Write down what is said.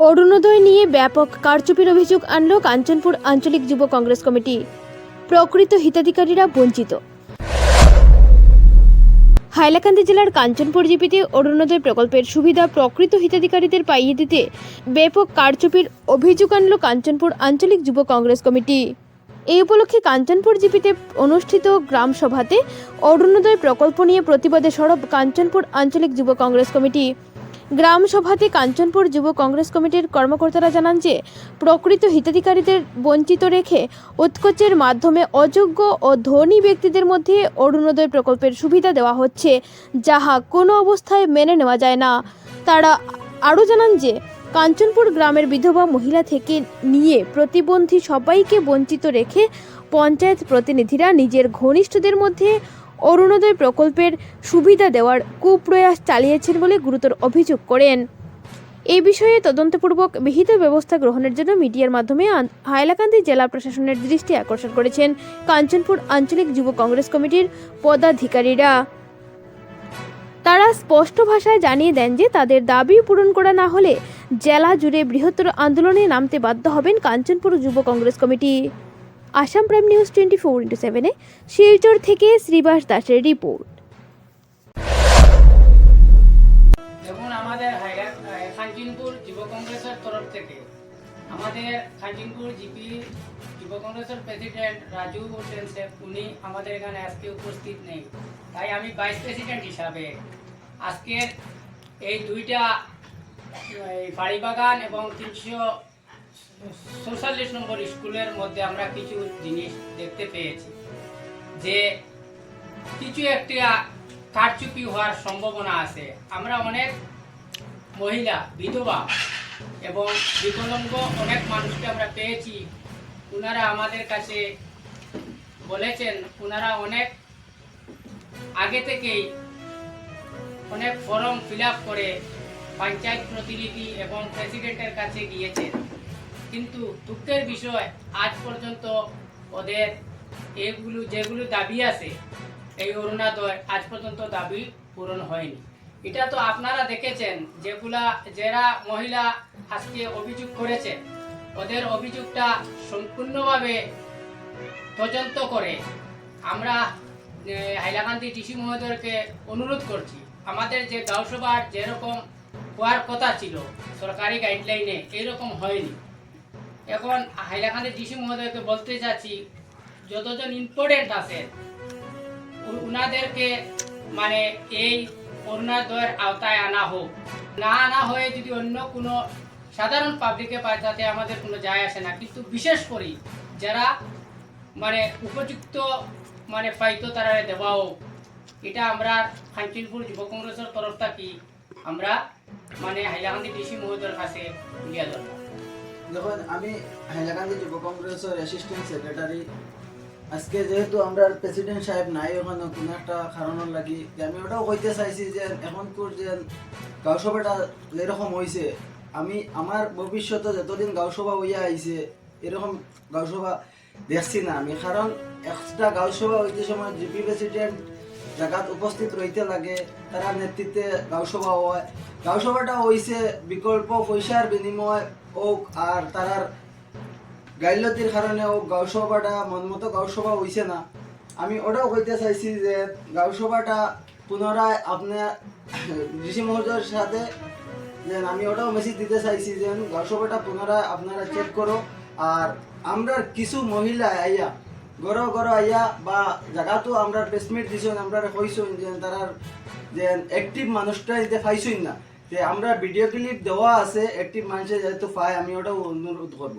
অরুণোদয় নিয়ে ব্যাপক কারচুপির অভিযোগ আনল কাঞ্চনপুর আঞ্চলিক যুব কংগ্রেস কমিটি। প্রকৃত হিতাধিকারীরা বঞ্চিত। হাইলাকান্দি জেলার কাঞ্চনপুর জিপিতে অরুণোদয় প্রকল্পের সুবিধা প্রকৃত হিতাধিকারীদের পাইয়ে দিতে ব্যাপক কারচুপির অভিযোগ আনল কাঞ্চনপুর আঞ্চলিক যুব কংগ্রেস কমিটি। এই উপলক্ষে কাঞ্চনপুর জিপিতে অনুষ্ঠিত গ্রাম সভাতে অরুণোদয় প্রকল্প নিয়ে প্রতিবাদে সরব কাঞ্চনপুর আঞ্চলিক যুব কংগ্রেস কমিটি। গ্রাম সভাতে কাঞ্চনপুর যুব কংগ্রেস কমিটির কর্মকর্তারা জানান যে, প্রকৃত হিতাধিকারীদের বঞ্চিত রেখে উৎকোচের মাধ্যমে অযোগ্য ও ধনী ব্যক্তিদের মধ্যে অরুণোদয় প্রকল্পের সুবিধা দেওয়া হচ্ছে, যাহা কোনো অবস্থায় মেনে নেওয়া যায় না। তারা আরও জানান যে, কাঞ্চনপুর গ্রামের বিধবা মহিলা থেকে নিয়ে প্রতিবন্ধী সবাইকে বঞ্চিত রেখে পঞ্চায়েত প্রতিনিধিরা নিজের ঘনিষ্ঠদের মধ্যে অরুণোদয় প্রকল্পের সুবিধা দেওয়ার কুপ্রয়াস চালিয়েছেন বলে গুরুতর অভিযোগ করেন। এই বিষয়ে তদন্তপূর্বক বিহিত ব্যবস্থা গ্রহণের জন্য মিডিয়ার মাধ্যমে হাইলাকান্দি জেলা প্রশাসনের দৃষ্টি আকর্ষণ করেছেন কাঞ্চনপুর আঞ্চলিক যুব কংগ্রেস কমিটির পদাধিকারীরা। তারা স্পষ্ট ভাষায় জানিয়ে দেন যে তাদের দাবি পূরণ করা না হলে জেলা জুড়ে বৃহত্তর আন্দোলনে নামতে বাধ্য হবেন কাঞ্চনপুর যুব Congress committee. Assam prime news twenty four into সেভেনে শিলচর থেকে শ্রীবাস দাসের রিপোর্ট। দেখুন, আমাদের খানচিনপুর যুব কংগ্রেসের তরফ থেকে আমাদের জিপি যুব কংগ্রেসের প্রেসিডেন্ট রাজু হোসেন শেখ উনি আমাদের এখানে আজকে উপস্থিত নেই। তাই আমি ভাইস প্রেসিডেন্ট হিসাবে আজকের এই দুইটা বাড়িবাগান এবং তিনশো চৌচল্লিশ নম্বর স্কুলের মধ্যে আমরা কিছু জিনিস দেখতে পেয়েছি, যে কিছু একটা কারচুপি হওয়ার সম্ভাবনা আছে। আমরা অনেক মহিলা, বিধবা এবং বিকলাঙ্গ অনেক মানুষকে আমরা পেয়েছি। ওনারা আমাদের কাছে বলেছেন ওনারা অনেক আগে থেকেই অনেক ফর্ম ফিল করে পঞ্চায়েত প্রতিনিধি এবং প্রেসিডেন্টের কাছে গিয়েছেন। কিন্তু দুঃখের বিষয়, আজ পর্যন্ত ওদের এগুলো, যেগুলো দাবি আছে, এই অরুণাদয়, আজ পর্যন্ত দাবি পূরণ হয়নি। এটা তো আপনারা দেখেছেন, যেগুলা, যারা মহিলা আজকে অভিযোগ করেছে, ওদের অভিযোগটা সম্পূর্ণভাবে তদন্ত করে আমরা হাইলাকান্দি ডিসি মহোদয়কে অনুরোধ করছি। আমাদের যে গাঁওসভার যেরকম হওয়ার কথা ছিল, সরকারি গাইডলাইনে এরকম হয়নি। এখন হাইলাকান্দি ডিসি মহোদয়কে বলতে চাচ্ছি, যতজন ইম্পর্টেন্ট আছে উ- উনাদেরকে মানে এই অরুণোদয়ের আওতায় আনা হোক। না আনা হয়ে যদি অন্য কোনো সাধারণ পাবলিকে পায়, তাতে আমাদের কোনো যায় আসে না। কিন্তু বিশেষ করে যারা মানে উপযুক্ত মানে পাইতো তারা দেওয়া হোক। এটা আমরা খানচিনপুর যুব কংগ্রেসের তরফ থেকে আমরা মানে হাইলাকান্দি ডিসি মহোদয়ের কাছে তুলিয়া ধরলাম দেখুন, আমি হাইলাকান্দি যুব কংগ্রেসের অ্যাসিস্ট্যান্ট সেক্রেটারি আজকে যেহেতু আমরা প্রেসিডেন্ট সাহেব নাই, ওখানে কোনো একটা কারণের লাগি। আমি ওটাও কইতে চাইছি যে এখন তোর যে গাঁওসভাটা যেরকম হয়েছে আমি আমার ভবিষ্যতে যতদিন গাঁওসভা হইয়া আইছে, এরকম গাঁওসভা দেখছি না আমি। কারণ একটা গাঁওসভা হইতে সময় জিপি প্রেসিডেন্ট জায়গাত উপস্থিত রইতে লাগে তারা নেতৃত্বে গাঁওসভা হয়। গাঁওসভাটা হইছে বিকল্প পয়সার বিনিময় হোক আর তারার গাইলতির কারণে হোক গাঁওসভাটা মন মতো গাঁওসভা হইছে না। আমি ওটাও কইতে চাইছি যে গাঁওসভাটা পুনরায় আপনার ঋষি মহোদয়ের সাথে যে আমি ওটাও মেসেজ দিতে চাইছি যে গাঁওসভাটা পুনরায় আপনারা চেক করো আর আমরা কিছু মহিলা আইয়া গড় গড় আইয়া, বা জায়গাতো আমরা প্রেসমিট দিছি আমরা কইসুন যে তারার যে অ্যাক্টিভ মানুষটা যে পাইছই না, যে আমরা ভিডিও ক্লিপ দেওয়া আছে অ্যাক্টিভ মানুষের যেহেতু পাই আমি ওটা অনুরোধ করব।